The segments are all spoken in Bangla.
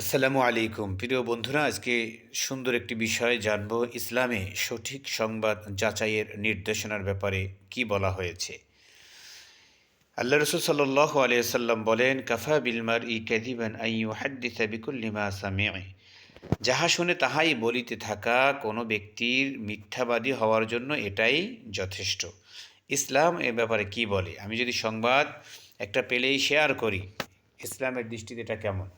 আসসালামু আলাইকুম। প্রিয় বন্ধুরা, আজকে সুন্দর একটি বিষয় জানব ইসলামে সঠিক সংবাদ যাচাইয়ের নির্দেশনার ব্যাপারে কি বলা হয়েছে। আল্লাহ রসুল সাল্লাহ আলিয়াল্লাম বলেন, কাফা বিলমার ই ক্যাদিবান আইয়ু হাদ্দিসা বিকুল্লিমা সামিয় যাহা শুনে তাহাই বলিতে থাকা কোনো ব্যক্তির মিথ্যাবাদী হওয়ার জন্য এটাই যথেষ্ট। ইসলাম এ ব্যাপারে কি বলে? আমি যদি সংবাদ একটা পেলেই শেয়ার করি। ইসলামের দৃষ্টিতে এটা কেমন?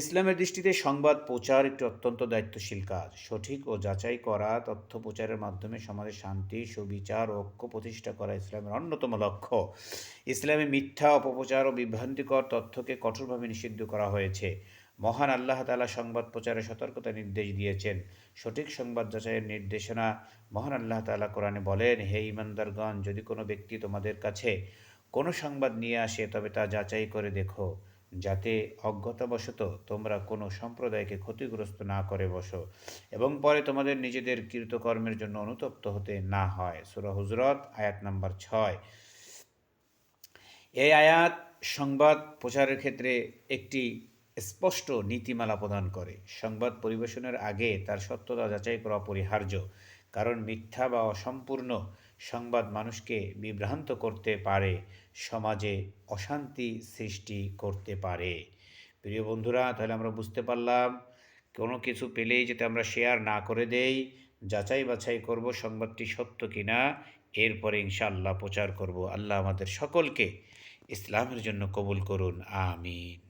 ইসলামের দৃষ্টিতে সংবাদ প্রচার একটি অত্যন্ত দায়িত্বশীল কাজ। সঠিক ও যাচাই করা, তথ্য প্রচারের মাধ্যমে সমাজে শান্তি, সুবিচার, ঐক্য প্রতিষ্ঠা করা ইসলামের অন্যতম লক্ষ্য। ইসলামে মিথ্যা, অপপ্রচার ও বিভ্রান্তিকর তথ্যকে কঠোরভাবে নিষিদ্ধ করা হয়েছে। মহান আল্লাহ তালা সংবাদ প্রচারে সতর্কতা নির্দেশ দিয়েছেন। সঠিক সংবাদ যাচাইয়ের নির্দেশনা মহান আল্লাহ তালা কোরআনে বলেন, হে ইমানদারগণ যদি কোনো ব্যক্তি তোমাদের কাছে কোনো সংবাদ নিয়ে আসে, তবে তা যাচাই করে দেখো। যাতে অজ্ঞতাবশত তোমরা কোনো সম্প্রদায়কে ক্ষতিগ্রস্ত না করে বসো এবং পরে তোমাদের নিজেদের কৃতকর্মের জন্য অনুতপ্ত হতে না হয়। সুরা হুজরত, আয়াত নাম্বার ছয়। এই আয়াত সংবাদ প্রচারের ক্ষেত্রে একটি স্পষ্ট নীতিমালা প্রদান করে। সংবাদ পরিবেশনের আগে তার সত্যতা যাচাই করা অপরিহার্য। কারণ মিথ্যা বা অসম্পূর্ণ সংবাদ মানুষকে বিভ্রান্ত করতে পারে, সমাজে অশান্তি সৃষ্টি করতে পারে। প্রিয় বন্ধুরা, তাহলে আমরা বুঝতে পারলাম, কোনো কিছু পেলেই যাতে আমরা শেয়ার না করে দেই, যাচাই বাছাই করব সংবাদটি সত্য কিনা, এরপরে ইনশাআল্লাহ প্রচার করব। আল্লাহ আমাদের সকলকে ইসলামের জন্য কবুল করুন, আমিন।